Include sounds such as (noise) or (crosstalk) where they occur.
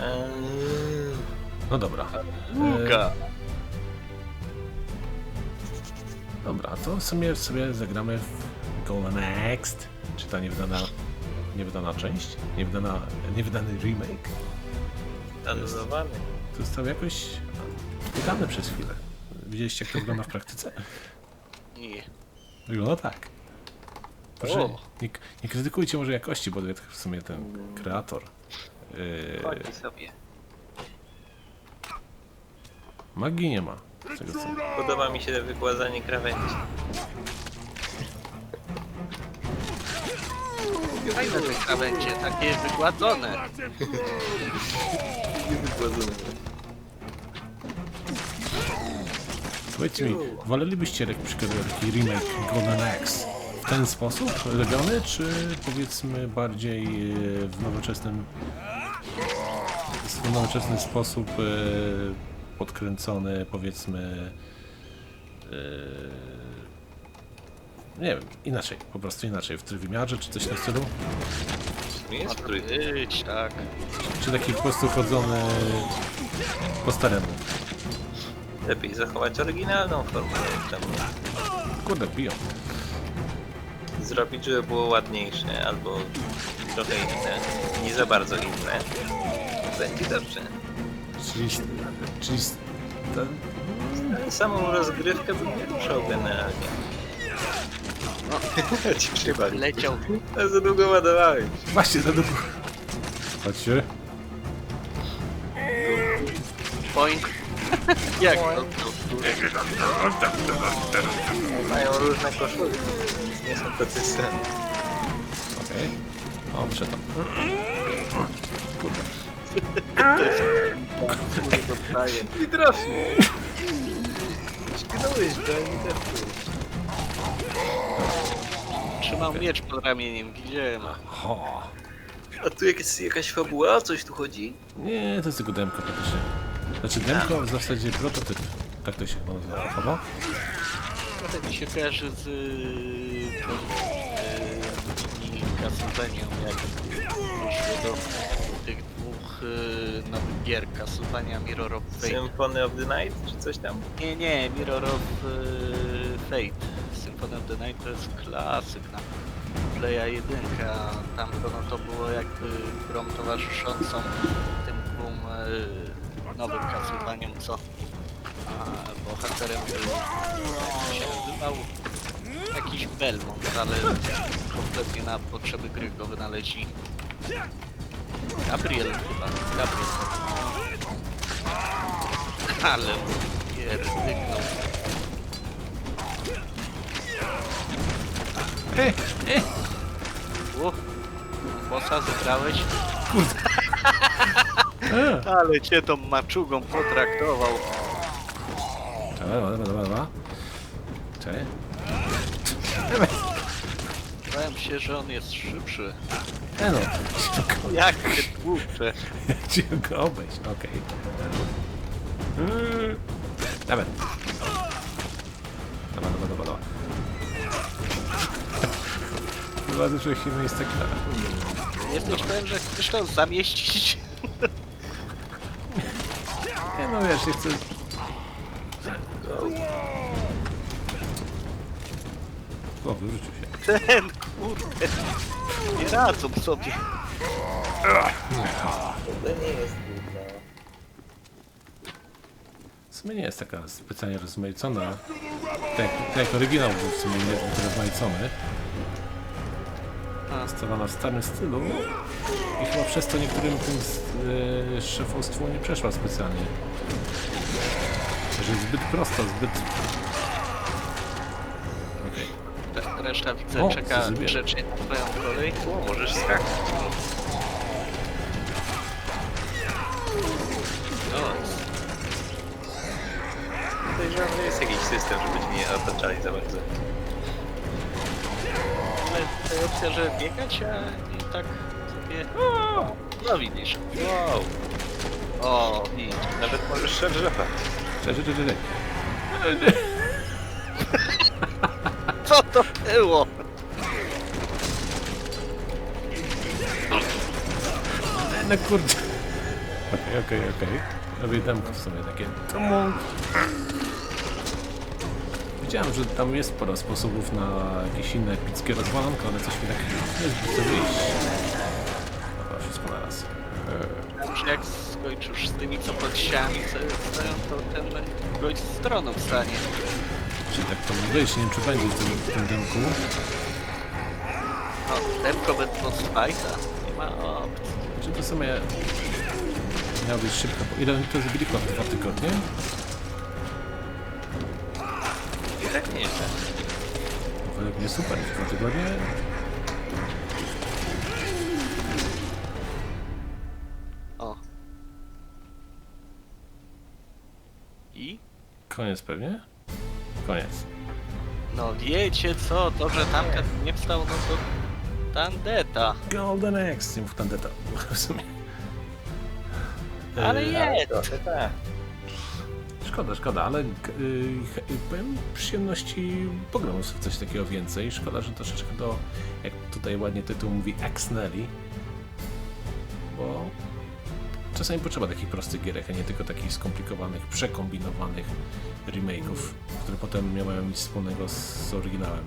Eee, No dobra. Luka. Dobra, to w sumie sobie zagramy w Golden Next. Czy ta niewydana, niewydana część? Niewydana, niewydany remake? anulowany. Został jakoś wydany przez chwilę. Widzieliście jak to wygląda w praktyce? Nie. Wygląda tak. Proszę, O. nie, nie krytykujcie może jakości, bo to jest w sumie ten kreator. Yy, Chodzi sobie. magii nie ma. z Tego co. Podoba mi się wykładanie krawędzi. Fajne te krawędzie, takie wygładzone. Powiedzcie mi, wolelibyście jak przykład taki remake Golden Axe w ten sposób robiony, czy powiedzmy bardziej e, w nowoczesnym w nowoczesny sposób e, podkręcony, powiedzmy e, nie wiem, inaczej, po prostu inaczej, w trywymiarze, czy coś w tym stylu? Nie jest być, tak. Czy taki po prostu chodzony po staremu? Lepiej zachować oryginalną formułę. Czemu Kurde, biją. zrobić, żeby było ładniejsze albo trochę inne. Nie za bardzo inne. Będzie dobrze. Czyli, czyli ten, Ale samą rozgrywkę bym nie ruszał generalnie. No, (laughs) ci. Leciał. Ale za długo ładowałeś. Właśnie za długo. Chodźcie. Point. Jak to? Mają różne koszule. Nie są tacy sami. Okej. O, przetam. Kurde. I trafił. Szknąłeś go, nie trafiłeś. Trzymał miecz pod ramieniem, widziałem. Ho. A tu jest jakaś fabuła? O coś tu chodzi? Nie, to jest tylko demko praktycznie. Znaczy demko w zasadzie prototyp. Tak to się nazywa. Chyba? Trochę mi się kojarzy z yy, tą, yy, Castlevanią, jak doszło do yy, nowych gier, Castlevania Mirror of Fate. Symphony of the Night, czy coś tam? Nie, nie, Mirror of yy, Fate. Symphony of the Night to jest klasyk na Playa 1, a tam no to było jakby grą towarzyszącą tym dwóm yy, nowym Castlevaniom, co a, bohaterem był, jak się nazywał, jakiś Belmont, ale kompletnie na potrzeby gry go wynaleźli. Gabriel chyba, Gabriel. Ale pierdyknął. E, e. U, bossa zebrałeś? (laughs) Ale cię tą maczugą potraktował. Dobra, dobra, dobra, dobra. (laughs) Bałem się, że on jest szybszy. E no. Jak się tłucze. Jak go obejść? Okej. Dawaj. Dobra, dobra, dobra, dobra. Chyba się nie jest taki Jesteś pewien, że chcesz to zamieścić? Nie no wiesz, nie chcę... O, wyrzucił się. Ten kurde. Nie radzą sobie. To nie jest trudne. W sumie nie jest taka specjalnie rozmaicona. Tak, tak jak oryginał był w sumie nie rozmaicony. Stawana w starym stylu. I chyba przez to niektórym tym e, szefostwu nie przeszła specjalnie. Że jest zbyt prosta, zbyt... Reszta widzę O, czeka zrobiłem. grzecznie na swoją kolej. O, możesz skakać. No, Podejrzewam, że jest jakiś system, żeby cię nie otaczali za bardzo. ale tutaj opcja, że biegać, a nie tak sobie... O, no widzisz. Wow, O, widzisz. nawet możesz szarżować. Cześć, cześć, cześć. (laughs) Co to było? No kurde. Okej, okej, okej. Robię demko w sumie takie. Tumult. Wiedziałem, że tam jest parę sposobów na jakieś inne epickie rozwalanko, ale coś mi tak nie chce wyjść. Dobra, wszystko na raz. Znaczy jak skończysz z tymi co pod ścianami co stoją, to ten gość z tronu Czyli tak to wyjść, nie wiem czy będzie w tym, w tym dymku. No, tempo bez Spajsa. Nie ma opcji. Czy to w sumie miało być szybko, bo ile oni to zrobili? Chyba dwa tygodnie? Tak nie wiem. Według mnie super, dwa tygodnie. O. I? Koniec pewnie? Koniec. No wiecie co, to że tamten nie wstał, no to Tandeta. Golden X, nie mów tandeta. (laughs) W sumie. Ale Eee, jest! Tak. Szkoda, szkoda, ale g- y, ch- powiem przyjemności w coś takiego więcej. Szkoda, że troszeczkę do, jak tutaj ładnie tytuł mówi, X-Nelly. Bo czasami potrzeba takich prostych gierek, a nie tylko takich skomplikowanych, przekombinowanych remake'ów, które potem nie mają nic wspólnego z oryginałem.